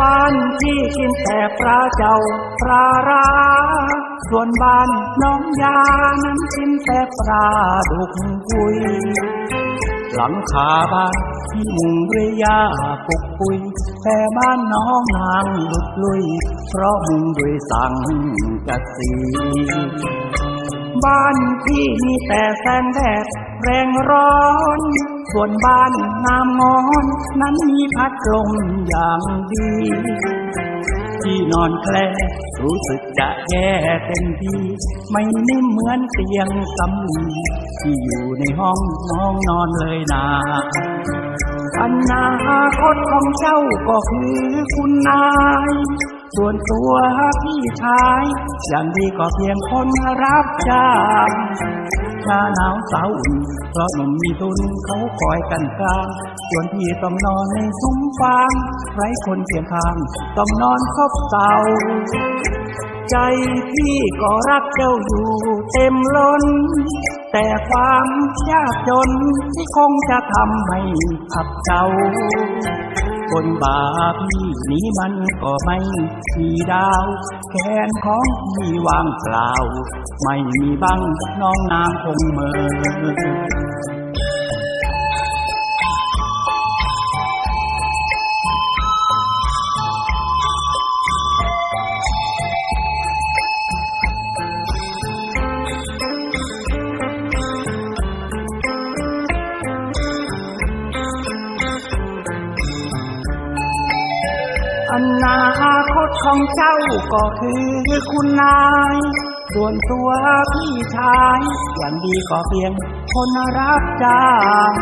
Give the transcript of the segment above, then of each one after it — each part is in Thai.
บ้านที่กินแต่ปลาเจ้าปลาร้าส่วนบ้านน้องยานั้นกินแต่ปลาดุกคุย หลังคาบ้านที่มุงด้วยหญ้าปกปุย แต่บ้านน้องนางหลุดลุย เพราะมุงด้วยสังกะสี บ้านพี่มีแต่แสงแดด แรงร้อน ส่วนบ้านงามงอน นั้นมีพัดลมอย่างดี ที่นอนแคลรู้สึกจะแย่เต็มที่ไม่นิ่มเหมือนเตียงสำลีที่อยู่ในห้องน้องนอนเลยนาอนาคตของเจ้าก็คือคุณนาย ส่วนตัวพี่ชาย อย่างดีก็เพียงคนรับจ้าง หน้าหนาวสาวอุ่นเพราะหนุ่มมีทุนเขาคอยกันกลางส่วนพี่ต้องนอนในซุ้มฟางไร้คนเคียงข้าง ต้องนอนคบเสาใจพี่ก็รักเจ้าอยู่เต็มล้น แต่ความยากจนที่คงจะทำให้อับเจ้า คนบาพี่นี้มันก็ไม่มีดาว แขนของพี่ว่างเปล่า ไม่มีบังน้องนางคงเมื่อ อนาคตของเจ้าก็คือคุณนาย ส่วนตัวพี่ชาย อย่างดีก็เพียงคนรับจ้าง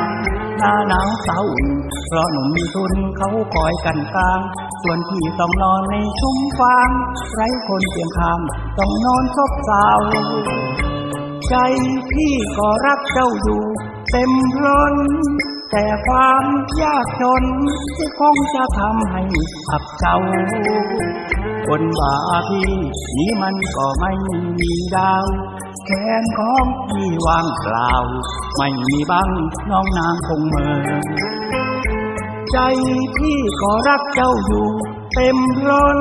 หน้าหนาวเสาอุ่นเพราะหนุ่มมีทุนเขาคอยกันกลาง ส่วนพี่ต้องนอนในชุมฟาง ไร้คนเพียงข้างต้องนอนซบเศร้าใจพี่ก็รักเจ้าอยู่เต็มล้น แต่ความยากจนที่คงจะทำให้อับเจ้า คนบาพี่นี้มันก็ไม่มีดาว แขนของพี่วางเปล่า ไม่มีบังน้องนางคงเหมอใจพี่ก็รักเจ้าอยู่เต็มล้น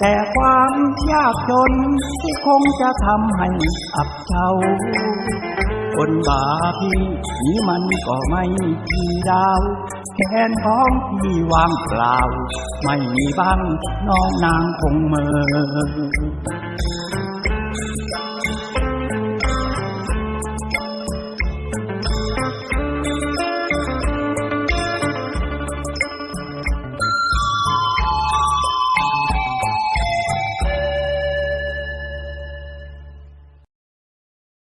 แต่ความยากจนที่คงจะทำให้อับเจ้า คนบาพี่นี้มันก็ไม่มีดาวแขนของพี่วางเปล่า ไม่มีบังน้องนางคงเมอ